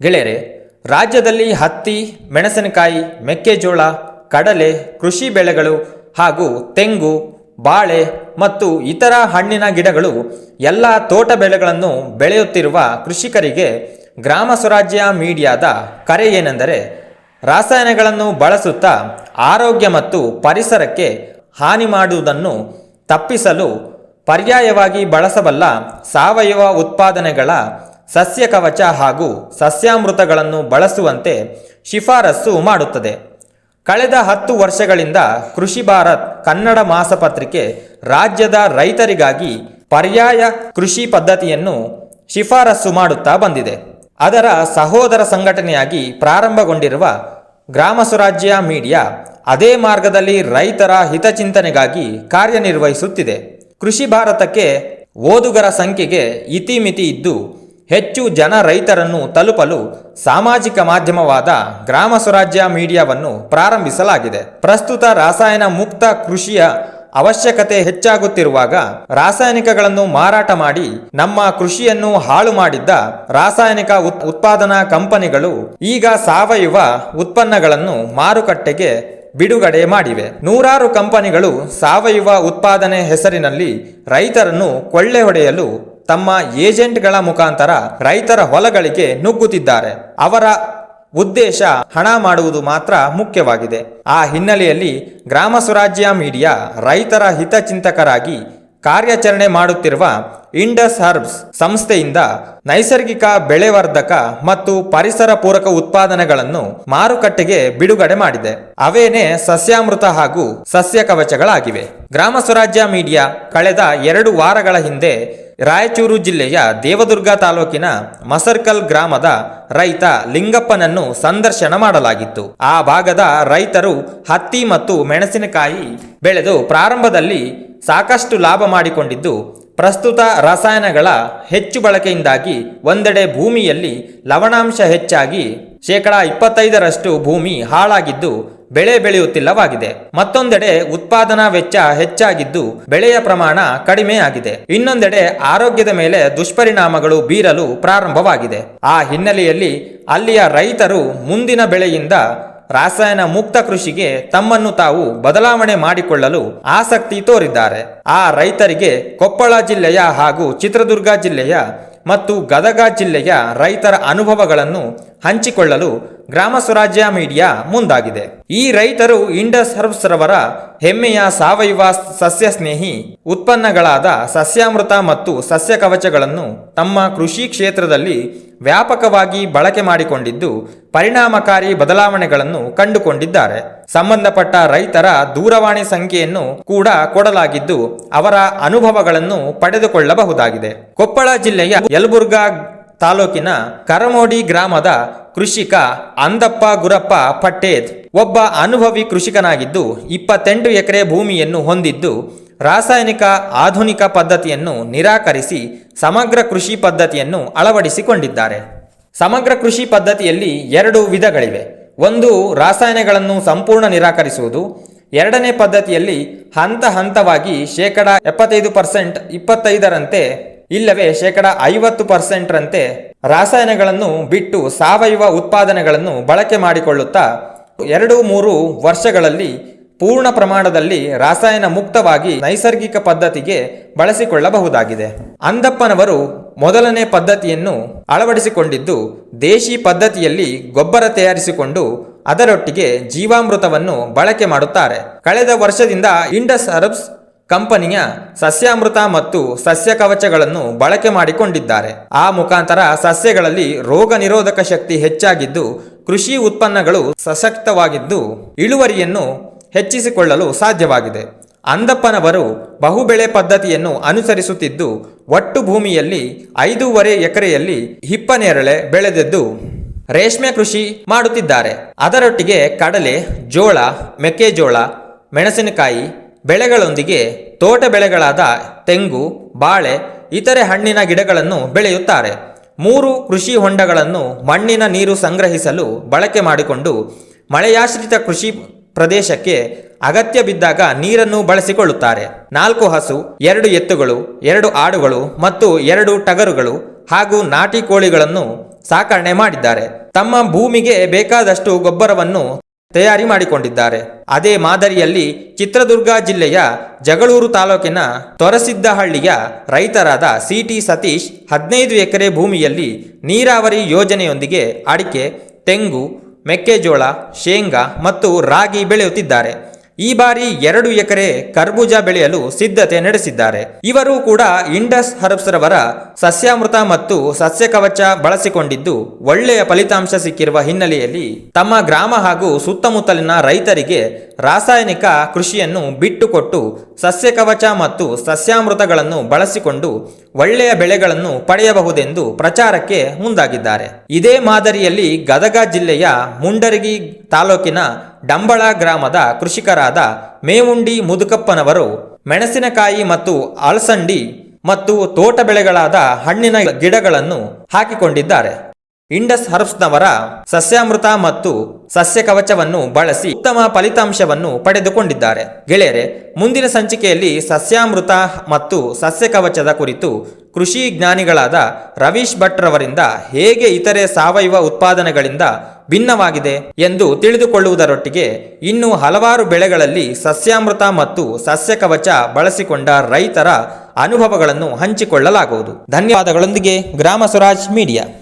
ಗೆಳೆಯರೆ, ರಾಜ್ಯದಲ್ಲಿ ಹತ್ತಿ, ಮೆಣಸಿನಕಾಯಿ, ಮೆಕ್ಕೆಜೋಳ, ಕಡಲೆ, ಕೃಷಿ ಬೆಳೆಗಳು ಹಾಗೂ ತೆಂಗು, ಬಾಳೆ ಮತ್ತು ಇತರ ಹಣ್ಣಿನ ಗಿಡಗಳು ಎಲ್ಲ ತೋಟ ಬೆಳೆಗಳನ್ನು ಬೆಳೆಯುತ್ತಿರುವ ಕೃಷಿಕರಿಗೆ ಗ್ರಾಮ ಸ್ವರಾಜ್ಯ ಮೀಡಿಯಾದ ಕರೆ ಏನೆಂದರೆ ರಾಸಾಯನಗಳನ್ನು ಬಳಸುತ್ತಾ ಆರೋಗ್ಯ ಮತ್ತು ಪರಿಸರಕ್ಕೆ ಹಾನಿ ಮಾಡುವುದನ್ನು ತಪ್ಪಿಸಲು ಪರ್ಯಾಯವಾಗಿ ಬಳಸಬಲ್ಲ ಸಾವಯವ ಉತ್ಪಾದನೆಗಳ ಸಸ್ಯ ಕವಚ ಹಾಗೂ ಸಸ್ಯಾಮೃತಗಳನ್ನು ಬಳಸುವಂತೆ ಶಿಫಾರಸ್ಸು ಮಾಡುತ್ತದೆ. ಕಳೆದ ಹತ್ತು ವರ್ಷಗಳಿಂದ ಕೃಷಿ ಭಾರತ್ ಕನ್ನಡ ಮಾಸಪತ್ರಿಕೆ ರಾಜ್ಯದ ರೈತರಿಗಾಗಿ ಪರ್ಯಾಯ ಕೃಷಿ ಪದ್ಧತಿಯನ್ನು ಶಿಫಾರಸ್ಸು ಮಾಡುತ್ತಾ ಬಂದಿದೆ. ಅದರ ಸಹೋದರ ಸಂಘಟನೆಯಾಗಿ ಪ್ರಾರಂಭಗೊಂಡಿರುವ ಗ್ರಾಮ ಸ್ವರಾಜ್ಯ ಮೀಡಿಯಾ ಅದೇ ಮಾರ್ಗದಲ್ಲಿ ರೈತರ ಹಿತಚಿಂತನೆಗಾಗಿ ಕಾರ್ಯನಿರ್ವಹಿಸುತ್ತಿದೆ. ಕೃಷಿ ಭಾರತಕ್ಕೆ ಓದುಗರ ಸಂಖ್ಯೆಗೆ ಇತಿಮಿತಿ ಇದ್ದು ಹೆಚ್ಚು ಜನ ರೈತರನ್ನು ತಲುಪಲು ಸಾಮಾಜಿಕ ಮಾಧ್ಯಮವಾದ ಗ್ರಾಮ ಸ್ವರಾಜ್ಯ ಮೀಡಿಯಾವನ್ನು ಪ್ರಾರಂಭಿಸಲಾಗಿದೆ. ಪ್ರಸ್ತುತ ರಾಸಾಯನ ಮುಕ್ತ ಕೃಷಿಯ ಅವಶ್ಯಕತೆ ಹೆಚ್ಚಾಗುತ್ತಿರುವಾಗ ರಾಸಾಯನಿಕಗಳನ್ನು ಮಾರಾಟ ಮಾಡಿ ನಮ್ಮ ಕೃಷಿಯನ್ನು ಹಾಳು ಮಾಡಿದ್ದ ರಾಸಾಯನಿಕ ಉತ್- ಉತ್ಪಾದನಾ ಕಂಪನಿಗಳು ಈಗ ಸಾವಯವ ಉತ್ಪನ್ನಗಳನ್ನು ಮಾರುಕಟ್ಟೆಗೆ ಬಿಡುಗಡೆ ಮಾಡಿವೆ. ನೂರಾರು ಕಂಪನಿಗಳು ಸಾವಯವ ಉತ್ಪಾದನೆ ಹೆಸರಿನಲ್ಲಿ ರೈತರನ್ನು ಕೊಳ್ಳೆ ಹೊಡೆಯಲು ತಮ್ಮ ಏಜೆಂಟ್ಗಳ ಮುಖಾಂತರ ರೈತರ ಹೊಲಗಳಿಗೆ ನುಗ್ಗುತ್ತಿದ್ದಾರೆ. ಅವರ ಉದ್ದೇಶ ಹಣ ಮಾಡುವುದು ಮಾತ್ರ ಮುಖ್ಯವಾಗಿದೆ. ಆ ಹಿನ್ನೆಲೆಯಲ್ಲಿ ಗ್ರಾಮ ಸ್ವರಾಜ್ಯ ಮೀಡಿಯಾ ರೈತರ ಹಿತಚಿಂತಕರಾಗಿ ಕಾರ್ಯಾಚರಣೆ ಮಾಡುತ್ತಿರುವ ಇಂಡಸ್ ಹರ್ಬ್ಸ್ ಸಂಸ್ಥೆಯಿಂದ ನೈಸರ್ಗಿಕ ಬೆಳೆವರ್ಧಕ ಮತ್ತು ಪರಿಸರ ಪೂರಕ ಉತ್ಪಾದನೆಗಳನ್ನು ಮಾರುಕಟ್ಟೆಗೆ ಬಿಡುಗಡೆ ಮಾಡಿದೆ. ಅವೇನೇ ಸಸ್ಯಾಮೃತ ಹಾಗೂ ಸಸ್ಯ ಕವಚಗಳಾಗಿವೆ ಗ್ರಾಮ ಸ್ವರಾಜ್ಯ ಮೀಡಿಯಾ ಕಳೆದ ಎರಡು ವಾರಗಳ ಹಿಂದೆ ರಾಯಚೂರು ಜಿಲ್ಲೆಯ ದೇವದುರ್ಗ ತಾಲೂಕಿನ ಮಸರ್ಕಲ್ ಗ್ರಾಮದ ರೈತ ಲಿಂಗಪ್ಪನನ್ನು ಸಂದರ್ಶನ ಮಾಡಲಾಗಿತ್ತು. ಆ ಭಾಗದ ರೈತರು ಹತ್ತಿ ಮತ್ತು ಮೆಣಸಿನಕಾಯಿ ಬೆಳೆದು ಪ್ರಾರಂಭದಲ್ಲಿ ಸಾಕಷ್ಟು ಲಾಭ ಮಾಡಿಕೊಂಡಿದ್ದು, ಪ್ರಸ್ತುತ ರಸಾಯನಗಳ ಹೆಚ್ಚು ಬಳಕೆಯಿಂದಾಗಿ ಒಂದೆಡೆ ಭೂಮಿಯಲ್ಲಿ ಲವಣಾಂಶ ಹೆಚ್ಚಾಗಿ ಶೇಕಡ ಇಪ್ಪತ್ತೈದರಷ್ಟು ಭೂಮಿ ಹಾಳಾಗಿದ್ದು ಬೆಳೆ ಬೆಳೆಯುತ್ತಿಲ್ಲವಾಗಿದೆ. ಮತ್ತೊಂದೆಡೆ ಉತ್ಪಾದನಾ ವೆಚ್ಚ ಹೆಚ್ಚಾಗಿದ್ದು ಬೆಳೆಯ ಪ್ರಮಾಣ ಕಡಿಮೆ ಆಗಿದೆ. ಇನ್ನೊಂದೆಡೆ ಆರೋಗ್ಯದ ಮೇಲೆ ದುಷ್ಪರಿಣಾಮಗಳು ಬೀರಲು ಪ್ರಾರಂಭವಾಗಿದೆ. ಆ ಹಿನ್ನೆಲೆಯಲ್ಲಿ ಅಲ್ಲಿಯ ರೈತರು ಮುಂದಿನ ಬೆಳೆಯಿಂದ ರಾಸಾಯನ ಮುಕ್ತ ಕೃಷಿಗೆ ತಮ್ಮನ್ನು ತಾವು ಬದಲಾವಣೆ ಮಾಡಿಕೊಳ್ಳಲು ಆಸಕ್ತಿ ತೋರಿದ್ದಾರೆ. ಆ ರೈತರಿಗೆ ಕೊಪ್ಪಳ ಜಿಲ್ಲೆಯ ಹಾಗೂ ಚಿತ್ರದುರ್ಗ ಜಿಲ್ಲೆಯ ಮತ್ತು ಗದಗ ಜಿಲ್ಲೆಯ ರೈತರ ಅನುಭವಗಳನ್ನು ಹಂಚಿಕೊಳ್ಳಲು ಗ್ರಾಮ ಸ್ವರಾಜ್ಯ ಮೀಡಿಯಾ ಮುಂದಾಗಿದೆ. ಈ ರೈತರು ಇಂಡಸ್ ಹರ್ಬ್ಸ್ ರವರ ಹೆಮ್ಮೆಯ ಸಾವಯವ ಸಸ್ಯ ಸ್ನೇಹಿ ಉತ್ಪನ್ನಗಳಾದ ಸಸ್ಯಾಮೃತ ಮತ್ತು ಸಸ್ಯ ಕವಚಗಳನ್ನು ತಮ್ಮ ಕೃಷಿ ಕ್ಷೇತ್ರದಲ್ಲಿ ವ್ಯಾಪಕವಾಗಿ ಬಳಕೆ ಮಾಡಿಕೊಂಡಿದ್ದು, ಪರಿಣಾಮಕಾರಿ ಬದಲಾವಣೆಗಳನ್ನು ಕಂಡುಕೊಂಡಿದ್ದಾರೆ. ಸಂಬಂಧಪಟ್ಟ ರೈತರ ದೂರವಾಣಿ ಸಂಖ್ಯೆಯನ್ನು ಕೂಡ ಕೊಡಲಾಗಿದ್ದು, ಅವರ ಅನುಭವಗಳನ್ನು ಪಡೆದುಕೊಳ್ಳಬಹುದಾಗಿದೆ. ಕೊಪ್ಪಳ ಜಿಲ್ಲೆಯ ಯಲಬುರ್ಗಾ ತಾಲೂಕಿನ ಕರಮೋಡಿ ಗ್ರಾಮದ ಕೃಷಿಕ ಅಂದಪ್ಪ ಗುರಪ್ಪ ಪಟ್ಟೇದ್. ಒಬ್ಬ ಅನುಭವಿ ಕೃಷಿಕನಾಗಿದ್ದು ಇಪ್ಪತ್ತೆಂಟು ಎಕರೆ ಭೂಮಿಯನ್ನು ಹೊಂದಿದ್ದು ರಾಸಾಯನಿಕ ಆಧುನಿಕ ಪದ್ಧತಿಯನ್ನು ನಿರಾಕರಿಸಿ ಸಮಗ್ರ ಕೃಷಿ ಪದ್ಧತಿಯನ್ನು ಅಳವಡಿಸಿಕೊಂಡಿದ್ದಾರೆ. ಸಮಗ್ರ ಕೃಷಿ ಪದ್ಧತಿಯಲ್ಲಿ ಎರಡು ವಿಧಗಳಿವೆ. ಒಂದು ರಾಸಾಯನಗಳನ್ನು ಸಂಪೂರ್ಣ ನಿರಾಕರಿಸುವುದು. ಎರಡನೇ ಪದ್ಧತಿಯಲ್ಲಿ ಹಂತ ಹಂತವಾಗಿ ಶೇಕಡ ಎಪ್ಪತ್ತೈದು ಪರ್ಸೆಂಟ್ ಇಪ್ಪತ್ತೈದರಂತೆ ಇಲ್ಲವೇ ಶೇಕಡ ಐವತ್ತು ಪರ್ಸೆಂಟ್ರಂತೆ ರಾಸಾಯನಗಳನ್ನು ಬಿಟ್ಟು ಸಾವಯವ ಉತ್ಪಾದನೆಗಳನ್ನು ಬಳಕೆ ಮಾಡಿಕೊಳ್ಳುತ್ತಾ ಎರಡು ಮೂರು ವರ್ಷಗಳಲ್ಲಿ ಪೂರ್ಣ ಪ್ರಮಾಣದಲ್ಲಿ ರಾಸಾಯನ ಮುಕ್ತವಾಗಿ ನೈಸರ್ಗಿಕ ಪದ್ಧತಿಗೆ ಬಳಸಿಕೊಳ್ಳಬಹುದಾಗಿದೆ. ಅಂದಪ್ಪನವರು ಮೊದಲನೇ ಪದ್ಧತಿಯನ್ನು ಅಳವಡಿಸಿಕೊಂಡಿದ್ದು ದೇಶಿ ಪದ್ಧತಿಯಲ್ಲಿ ಗೊಬ್ಬರ ತಯಾರಿಸಿಕೊಂಡು ಅದರೊಟ್ಟಿಗೆ ಜೀವಾಮೃತವನ್ನು ಬಳಕೆ ಮಾಡುತ್ತಾರೆ. ಕಳೆದ ವರ್ಷದಿಂದ ಇಂಡಸ್ ಅರಬ್ಸ್ ಕಂಪನಿಯ ಸಸ್ಯಾಮೃತ ಮತ್ತು ಸಸ್ಯ ಕವಚಗಳನ್ನು ಬಳಕೆ ಮಾಡಿಕೊಂಡಿದ್ದಾರೆ. ಆ ಮುಖಾಂತರ ಸಸ್ಯಗಳಲ್ಲಿ ರೋಗ ನಿರೋಧಕ ಶಕ್ತಿ ಹೆಚ್ಚಾಗಿದ್ದು, ಕೃಷಿ ಉತ್ಪನ್ನಗಳು ಸಶಕ್ತವಾಗಿದ್ದು, ಇಳುವರಿಯನ್ನು ಹೆಚ್ಚಿಸಿಕೊಳ್ಳಲು ಸಾಧ್ಯವಾಗಿದೆ. ಅಂದಪ್ಪನವರು ಬಹುಬೆಳೆ ಪದ್ಧತಿಯನ್ನು ಅನುಸರಿಸುತ್ತಿದ್ದು, ಒಟ್ಟು ಭೂಮಿಯಲ್ಲಿ ಐದೂವರೆ ಎಕರೆಯಲ್ಲಿ ಹಿಪ್ಪನೇರಳೆ ಬೆಳೆದಿದ್ದು ರೇಷ್ಮೆ ಕೃಷಿ ಮಾಡುತ್ತಿದ್ದಾರೆ. ಅದರೊಟ್ಟಿಗೆ ಕಡಲೆ, ಜೋಳ, ಮೆಕ್ಕೆಜೋಳ, ಮೆಣಸಿನಕಾಯಿ ಬೆಳೆಗಳೊಂದಿಗೆ ತೋಟ ಬೆಳೆಗಳಾದ ತೆಂಗು, ಬಾಳೆ, ಇತರೆ ಹಣ್ಣಿನ ಗಿಡಗಳನ್ನು ಬೆಳೆಯುತ್ತಾರೆ. ಮೂರು ಕೃಷಿ ಹೊಂಡಗಳನ್ನು ಮಣ್ಣಿನ ನೀರು ಸಂಗ್ರಹಿಸಲು ಬಳಕೆ ಮಾಡಿಕೊಂಡು ಮಳೆಯಾಶ್ರಿತ ಕೃಷಿ ಪ್ರದೇಶಕ್ಕೆ ಅಗತ್ಯ ಬಿದ್ದಾಗ ನೀರನ್ನು ಬಳಸಿಕೊಳ್ಳುತ್ತಾರೆ. ನಾಲ್ಕು ಹಸು, ಎರಡು ಎತ್ತುಗಳು, ಎರಡು ಆಡುಗಳು ಮತ್ತು ಎರಡು ಟಗರುಗಳು ಹಾಗೂ ನಾಟಿ ಕೋಳಿಗಳನ್ನು ಸಾಕಣೆ ಮಾಡಿದ್ದಾರೆ. ತಮ್ಮ ಭೂಮಿಗೆ ಬೇಕಾದಷ್ಟು ಗೊಬ್ಬರವನ್ನು ತಯಾರಿ ಮಾಡಿಕೊಂಡಿದ್ದಾರೆ. ಅದೇ ಮಾದರಿಯಲ್ಲಿ ಚಿತ್ರದುರ್ಗ ಜಿಲ್ಲೆಯ ಜಗಳೂರು ತಾಲೂಕಿನ ತೊರಸಿದ್ದಹಳ್ಳಿಯ ರೈತರಾದ ಸಿಟಿ ಸತೀಶ್ ಹದಿನೈದು ಎಕರೆ ಭೂಮಿಯಲ್ಲಿ ನೀರಾವರಿ ಯೋಜನೆಯೊಂದಿಗೆ ಅಡಿಕೆ, ತೆಂಗು, ಮೆಕ್ಕೆಜೋಳ, ಶೇಂಗಾ ಮತ್ತು ರಾಗಿ ಬೆಳೆಯುತ್ತಿದ್ದಾರೆ. ಈ ಬಾರಿ ಎರಡು ಎಕರೆ ಕರ್ಬೂಜ ಬೆಳೆಯಲು ಸಿದ್ಧತೆ ನಡೆಸಿದ್ದಾರೆ. ಇವರು ಕೂಡ ಇಂಡಸ್ ಹರ್ಬ್ಸ್ ರವರ ಸಸ್ಯಾಮೃತ ಮತ್ತು ಸಸ್ಯ ಕವಚ ಬಳಸಿಕೊಂಡಿದ್ದು ಒಳ್ಳೆಯ ಫಲಿತಾಂಶ ಸಿಕ್ಕಿರುವ ಹಿನ್ನೆಲೆಯಲ್ಲಿ ತಮ್ಮ ಗ್ರಾಮ ಹಾಗೂ ಸುತ್ತಮುತ್ತಲಿನ ರೈತರಿಗೆ ರಾಸಾಯನಿಕ ಕೃಷಿಯನ್ನು ಬಿಟ್ಟುಕೊಟ್ಟು ಸಸ್ಯ ಕವಚ ಮತ್ತು ಸಸ್ಯಾಮೃತಗಳನ್ನು ಬಳಸಿಕೊಂಡು ಒಳ್ಳೆಯ ಬೆಳೆಗಳನ್ನು ಪಡೆಯಬಹುದೆಂದು ಪ್ರಚಾರಕ್ಕೆ ಮುಂದಾಗಿದ್ದಾರೆ. ಇದೇ ಮಾದರಿಯಲ್ಲಿ ಗದಗ ಜಿಲ್ಲೆಯ ಮುಂಡರಗಿ ತಾಲೂಕಿನ ಡಂಬಳ ಗ್ರಾಮದ ಕೃಷಿಕರಾದ ಮೇವುಂಡಿ ಮುದುಕಪ್ಪನವರು ಮೆಣಸಿನಕಾಯಿ ಮತ್ತು ಅಲಸಂಡಿ ಮತ್ತು ತೋಟ ಬೆಳೆಗಳಾದ ಹಣ್ಣಿನ ಗಿಡಗಳನ್ನು ಹಾಕಿಕೊಂಡಿದ್ದಾರೆ. ಇಂಡಸ್ ಹರ್ಬ್ಸ್ನವರ ಸಸ್ಯಾಮೃತ ಮತ್ತು ಸಸ್ಯ ಕವಚವನ್ನು ಬಳಸಿ ಉತ್ತಮ ಫಲಿತಾಂಶವನ್ನು ಪಡೆದುಕೊಂಡಿದ್ದಾರೆ. ಗೆಳೆಯರೆ, ಮುಂದಿನ ಸಂಚಿಕೆಯಲ್ಲಿ ಸಸ್ಯಾಮೃತ ಮತ್ತು ಸಸ್ಯ ಕವಚದ ಕುರಿತು ಕೃಷಿ ಜ್ಞಾನಿಗಳಾದ ರವೀಶ್ ಭಟ್ ರವರಿಂದ ಹೇಗೆ ಇತರೆ ಸಾವಯವ ಉತ್ಪಾದನೆಗಳಿಂದ ಭಿನ್ನವಾಗಿದೆ ಎಂದು ತಿಳಿದುಕೊಳ್ಳುವುದರೊಟ್ಟಿಗೆ ಇನ್ನು ಹಲವಾರು ಬೆಳೆಗಳಲ್ಲಿ ಸಸ್ಯಾಮೃತ ಮತ್ತು ಸಸ್ಯ ಕವಚ ಬಳಸಿಕೊಂಡ ರೈತರ ಅನುಭವಗಳನ್ನು ಹಂಚಿಕೊಳ್ಳಲಾಗುವುದು. ಧನ್ಯವಾದಗಳೊಂದಿಗೆ ಗ್ರಾಮ ಸ್ವರಾಜ್ ಮೀಡಿಯಾ.